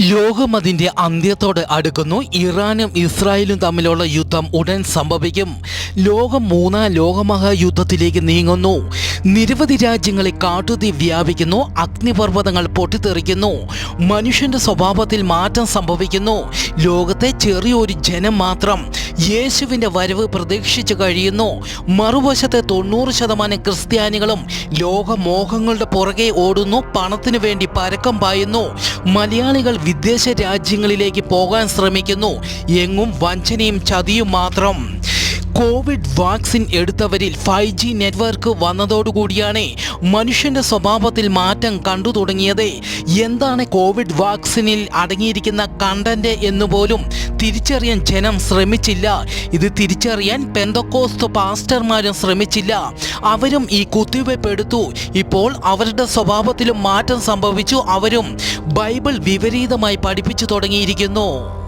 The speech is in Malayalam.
ലോകം അതിന്റെ അന്ത്യത്തോട് അടുക്കുന്നു. ഇറാനും ഇസ്രായേലും തമ്മിലുള്ള യുദ്ധം ഉടൻ സംഭവിക്കും. ലോകം മൂന്നാം ലോകമഹായുദ്ധത്തിലേക്ക് നീങ്ങുന്നു. നിരവധി രാജ്യങ്ങളെ കാട്ടുതീ വ്യാപിക്കുന്നു. അഗ്നിപർവതങ്ങൾ പൊട്ടിത്തെറിക്കുന്നു. മനുഷ്യന്റെ സ്വഭാവത്തിൽ മാറ്റം സംഭവിക്കുന്നു. ലോകത്തെ ചെറിയൊരു ജനം മാത്രം യേശുവിന്റെ വരവ് പ്രതീക്ഷിച്ചു കഴിയുന്നു. മറുവശത്തെ തൊണ്ണൂറ് ശതമാനം ക്രിസ്ത്യാനികളും ലോകമോഹങ്ങളുടെ പുറകെ ഓടുന്നു പണത്തിനു വേണ്ടി പരക്കം പായുന്നു. മലയാളികൾ വിദേശ രാജ്യങ്ങളിലേക്ക് പോകാൻ ശ്രമിക്കുന്നു. എങ്ങും വഞ്ചനയും ചതിയും മാത്രം. കോവിഡ് വാക്സിൻ എടുത്തവരിൽ ഫൈവ് ജി നെറ്റ്വർക്ക് വന്നതോടുകൂടിയാണ് മനുഷ്യന്റെ സ്വഭാവത്തിൽ മാറ്റം കണ്ടു തുടങ്ങിയത്. എന്താണ് കോവിഡ് വാക്സിനിൽ അടങ്ങിയിരിക്കുന്ന കണ്ടന്റ് എന്നുപോലും തിരിച്ചറിയാൻ ജനം ശ്രമിച്ചില്ല. ഇത് തിരിച്ചറിയാൻ പെന്തക്കോസ്ത് പാസ്റ്റർമാരും ശ്രമിച്ചില്ല. അവരും ഈ കുത്തിവയ്പ് എടുത്തു ഇപ്പോൾ അവരുടെ സ്വഭാവത്തിലും മാറ്റം സംഭവിച്ചു. അവരും ബൈബിൾ വിപരീതമായി പഠിപ്പിച്ചു തുടങ്ങിയിരിക്കുന്നു.